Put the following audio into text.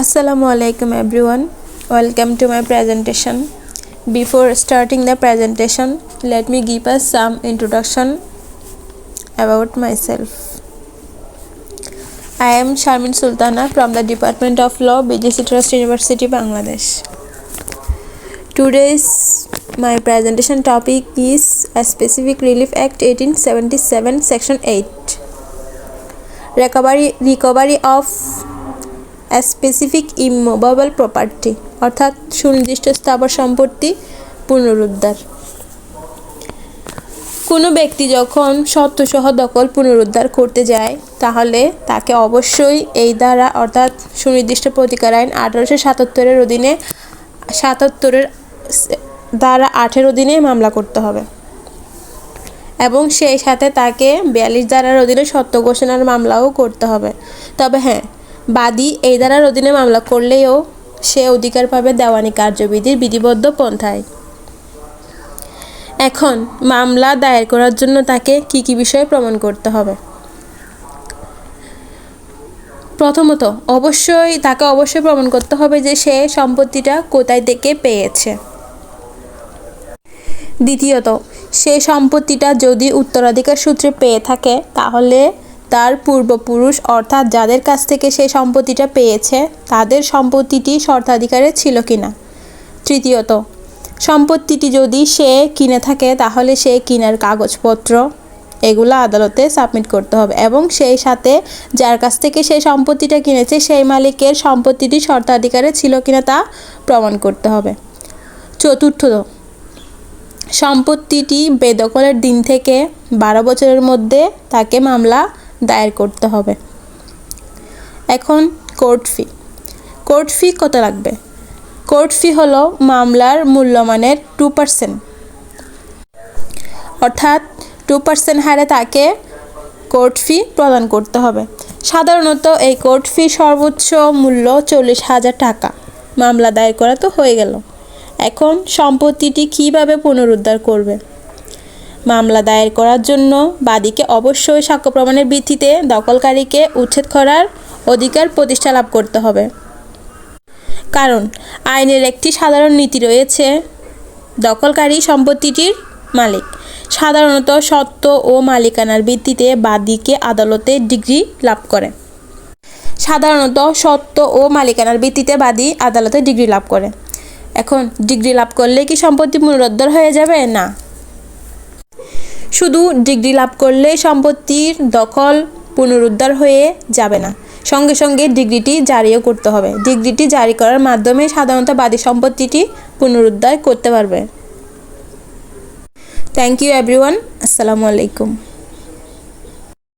Assalamu alaikum everyone. Welcome to my presentation. Before starting the presentation, let me give us some introduction about myself. I am Sharmin Sultana from the Department of Law, BGC Trust University, Bangladesh. Today's my presentation topic is a Specific Relief Act 1877 Section 8 recovery recovery of specific immovable property, অর্থাৎ সুনির্দিষ্ট স্থাবর সম্পত্তি পুনরুদ্ধার। কোনো ব্যক্তি যখন সত্যসহ দখল পুনরুদ্ধার করতে যায়, তাহলে তাকে অবশ্যই এই দ্বারা, অর্থাৎ সুনির্দিষ্ট প্রতিকার আইন আঠারোশো সাতাত্তরের অধীনে, সাতাত্তরের দ্বারা আঠের অধীনে মামলা করতে হবে। এবং সেই সাথে তাকে বিয়াল্লিশ ধারার অধীনে সত্য ঘোষণার মামলাও করতে হবে। তবে হ্যাঁ বাদী এই ধারার অধীনে মামলা করলেও সে অধিকার পাবে দেওয়ানি কার্যবিধির বিধিবদ্ধ পন্থায়। এখন মামলা দায়ের করার জন্য তাকে কি কি বিষয়ে প্রমাণ করতে হবে? প্রথমত, অবশ্যই তাকে অবশ্যই প্রমাণ করতে হবে যে সে সম্পত্তিটা কোথায় থেকে পেয়েছে। দ্বিতীয়ত, সে সম্পত্তিটা যদি উত্তরাধিকার সূত্রে পেয়ে থাকে, তাহলে তার পূর্বপুরুষ, অর্থাৎ যাদের কাছ থেকে সে সম্পত্তিটা পেয়েছে, তাদের সম্পত্তিটি শর্তাধিকারে ছিল কিনা? তৃতীয়ত, সম্পত্তিটি যদি সে কিনে থাকে, তাহলে সে কিনার কাগজপত্র এগুলো আদালতে সাবমিট করতে হবে এবং সেই সাথে যার কাছ থেকে সেই সম্পত্তিটা কিনেছে, সেই মালিকের সম্পত্তিটি শর্তাধিকারে ছিল কিনা তা প্রমাণ করতে হবে। চতুর্থত, সম্পত্তিটি বেদখলের দিন থেকে বারো বছরের মধ্যে তাকে মামলা দায়ের করতে হবে। এখন কোর্ট ফি কোর্ট ফি কত লাগবে? কোর্ট ফি হলো মামলার মূল্যমানের টু পার্সেন্ট অর্থাৎ টু পার্সেন্ট হারে তাকে কোর্ট ফি প্রদান করতে হবে। সাধারণত এই কোর্ট ফি সর্বোচ্চ মূল্য চল্লিশ হাজার টাকা। মামলা দায়ের করা তো হয়ে গেল। এখন সম্পত্তিটি কীভাবে পুনরুদ্ধার করবে? মামলা দায়ের করার জন্য বাদীকে অবশ্যই সাক্ষ্য প্রমাণের ভিত্তিতে দখলকারীকে উচ্ছেদ করার অধিকার প্রতিষ্ঠা লাভ করতে হবে। কারণ, আইনের একটি সাধারণ নীতি রয়েছে, দখলকারী সম্পত্তিটির মালিক। সাধারণত সত্ত্ব ও মালিকানার ভিত্তিতে বাদীকে আদালতে ডিগ্রি লাভ করে। সাধারণত সত্ত্ব ও মালিকানার ভিত্তিতে বাদী আদালতে ডিগ্রি লাভ করে। এখন, ডিগ্রি লাভ করলে কি সম্পত্তি পুনরুদ্ধার হয়ে যাবে? না। শুধু ডিগ্রি লাভ করলে সম্পত্তির দখল পুনরুদ্ধার হয়ে যাবে না। সঙ্গে সঙ্গে ডিগ্রিটি জারিও করতে হবে। ডিগ্রিটি জারি করার মাধ্যমে সাধারণত বাদী সম্পত্তিটি পুনরুদ্ধার করতে পারবে। থ্যাংক ইউ এভরিওয়ান আসসালামু আলাইকুম